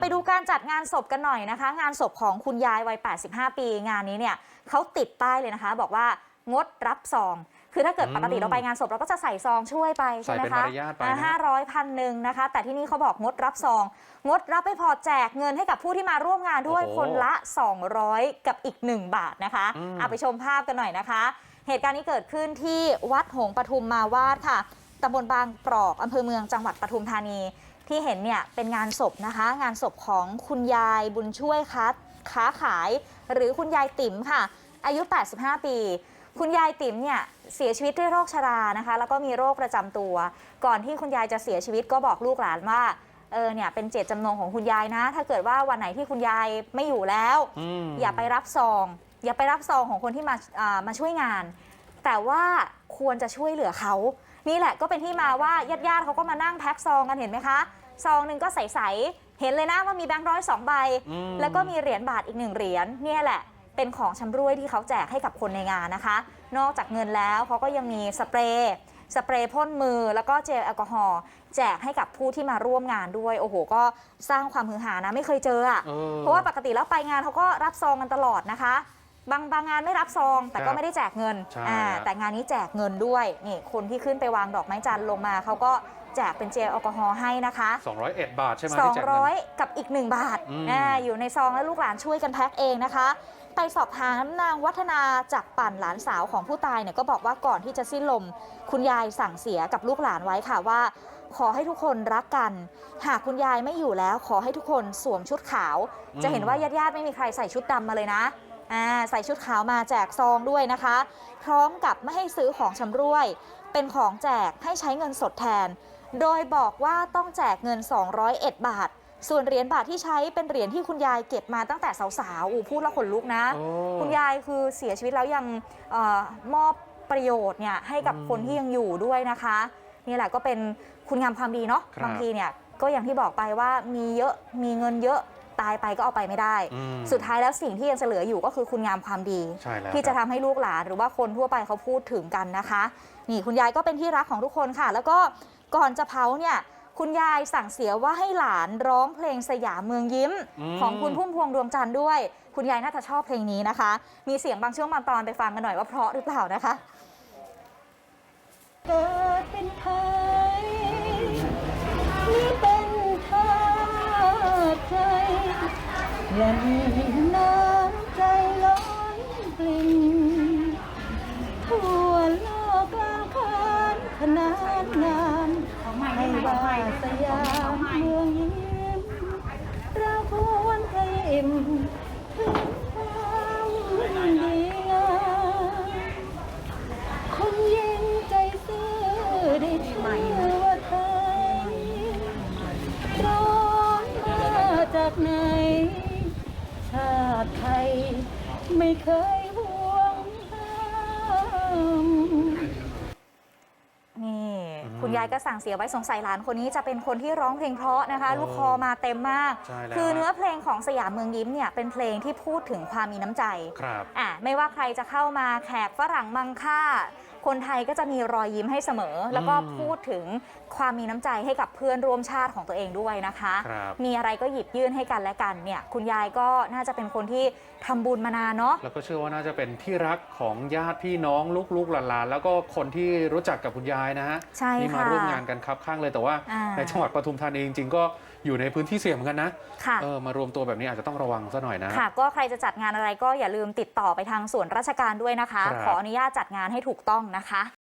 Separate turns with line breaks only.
ไปดูการจัดงานศพกันหน่อยนะคะ งานศพของคุณยายวัย 85 ปี งานนี้เนี่ยเขาติดป้ายเลยนะคะ บอกว่างดรับซอง คือถ้าเกิด
อืม
ปกติเราไปงานศพเราก็จะใส่ซองช่วยไปใช่ไหม
ใส่เป็น
คะ
มารยาทไปนะ
ห้าร้อยพันหนึ่งนะคะ แต่ที่นี่เขาบอกงดรับซอง งดรับไม่พอแจกเงินให้กับผู้ที่มาร่วมงานด้วย
โอ้โห
คนละ 200 กับอีก 1 บาทนะคะ
อืม
เอาไปชมภาพกันหน่อยนะคะ เหตุการณ์นี้เกิดขึ้นที่วัดหงส์ปทุมมาวาดค่ะตำบลบางปรอกอำเภอเมืองจังหวัดปทุมธานี ที่เห็นเนี่ยเป็นงานศพนะคะ งานศพของคุณยายบุญช่วยค้าค้าขาย หรือคุณยายติ๋มค่ะ อายุ 85 ปี คุณยายติ๋มเนี่ยเสียชีวิตด้วยโรคชรานะคะ แล้วก็มีโรคประจำตัว ก่อนที่คุณยายจะเสียชีวิตก็บอกลูกหลานว่าเออเนี่ยเป็นเจตจำนงของคุณยายนะ ถ้าเกิดว่าวันไหนที่คุณยายไม่อยู่แล้ว
ม
อย่าไปรับซอง อย่าไปรับซองของคนที่มาอ่ามาช่วยงาน แต่ว่าควรจะช่วยเหลือเขา นี่แหละก็เป็นที่มาว่าญาติๆเขาก็มานั่งแพ็คซองกันเห็นไหมคะ ซองหนึ่งก็ใสๆเห็นเลยนะว่ามีแบงค์ร้อยสองใบ
อืม
แล้วก็มีเหรียญบาทอีกหนึ่งเหรียญเนี่ยแหละเป็นของชำร่วยที่เขาแจกให้กับคนในงานนะคะ นอกจากเงินแล้วเขาก็ยังมีสเปรย์สเปรย์พ่นมือแล้วก็เจลแอลกอฮอล์แจกให้กับผู้ที่มาร่วมงานด้วย โอ้โห ก็สร้างความฮือฮานะไม่เคยเจออะ
ออ
เพราะว่าปกติแล้วไปงานเขาก็รับซองกันตลอดนะคะ บางบางงานไม่รับซองแต่
ครั
ก็
บ
ไม่ได้แจกเงิน
ใช่
อ่า
ครับ
แต่งานนี้แจกเงินด้วยนี่คนที่ขึ้นไปวางดอกไม้จันทร์ลงมาเขาก็แจกเป็นเจลแอลกอฮอล์ให้นะคะ
201 บาทใช่ไหมที่แจกเงิน
200 กับอีก 1 บาท
อืม
อ่าอยู่ในซองแล้วลูกหลานช่วยกันแพ็คเองนะคะ ไปสอบถามนางวัฒนาจากปั่นหลานสาวของผู้ตายเนี่ยก็บอกว่าก่อนที่จะสิ้นลม คุณยายสั่งเสียกับลูกหลานไว้ค่ะว่า ขอให้ทุกคนรักกัน หากคุณยายไม่อยู่แล้วขอให้ทุกคนสวมชุดขาว จะเห็นว่าญาติๆไม่มีใครใส่ชุดดำมาเลยนะ อ่าใส่ชุดขาวมาแจกซองด้วยนะคะ พร้อมกับไม่ให้ซื้อของชำร่วย เป็นของแจกให้ใช้เงินสดแทน โดยบอกว่าต้องแจกเงิน 201 บาท ส่วนเหรียญบาทที่ใช้เป็นเหรียญที่คุณยายเก็บมาตั้งแต่สาวๆอูพูดแล้วขนลุกนะ
โอ้
คุณยายคือเสียชีวิตแล้วยังเออมอบประโยชน์เนี่ยให้กับ
อืม
คนที่ยังอยู่ด้วยนะคะนี่แหละก็เป็นคุณงามความดีเนาะ
ครับ
บางทีเนี่ยก็อย่างที่บอกไปว่ามีเยอะมีเงินเยอะ ตายไปก็เอาไปไม่ได้
อืม
สุดท้ายแล้วสิ่งที่ยังจะเหลืออยู่ก็คือคุณงามความดี
ใช่แล้ว
ที่จะ
ครับ
ทำให้ลูกหลานหรือว่าคนทั่วไปเขาพูดถึงกันนะคะ นี่คุณยายก็เป็นที่รักของทุกคนค่ะ แล้วก็ก่อนจะเผาเนี่ย คุณยายสั่งเสียว่าให้หลานร้องเพลงสยามเมืองยิ้ม
อืม
ของคุณพุ่มพวงดวงจันทร์ด้วย คุณยายน่าจะชอบเพลงนี้นะคะ มีเสียงบางช่วงบางตอนไปฟังกันหน่อยว่าเพราะหรือเปล่านะคะ
เกิดเป็นไทยนี่เป็น
time.
คุณยายก็สั่งเสียไว้สงสัยหลานคนนี้จะเป็นคนที่ร้องเพลงเพราะนะคะ
โอ้
ลูกคอมาเต็มมาก
ใช่แล้ว
คือเนื้อเพลงของสยามเมืองยิ้มเนี่ยเป็นเพลงที่พูดถึงความมีน้ำใจ
ครับ
อะไม่ว่าใครจะเข้ามาแขกฝรั่งมังค่า คนไทยก็จะมีรอยยิ้มให้เสมอ แล้วก็
อืม
พูดถึงความมีน้ำใจให้กับเพื่อนร่วมชาติของตัวเองด้วยนะคะ
ครับ
มีอะไรก็หยิบยื่นให้กันและกันเนี่ยคุณยายก็น่าจะเป็นคนที่ทำบุญมานานเนาะ
แล้วก็เชื่อว่าน่าจะเป็นที่รักของญาติพี่น้องลูกๆหลานๆแล้วก็คนที่รู้จักกับคุณยายนะฮะ
ใช่
นี่มา
ค่ะ
ร่วมงานกันครับข้างเลยแต่ว่า
อ่า
ในจังหวัดปทุมธานีจริงๆก็ อยู่ในพื้นที่เสี่ยงเหมือนกันนะ
ค่ะ
เออมารวมตัวแบบนี้อาจจะต้องระวังซะหน่อยนะ
ค่ะ ก็ใครจะจัดงานอะไรก็อย่าลืมติดต่อไปทางส่วนราชการด้วยนะคะ
ครับ
ขออนุญาตจัดงานให้ถูกต้องนะคะ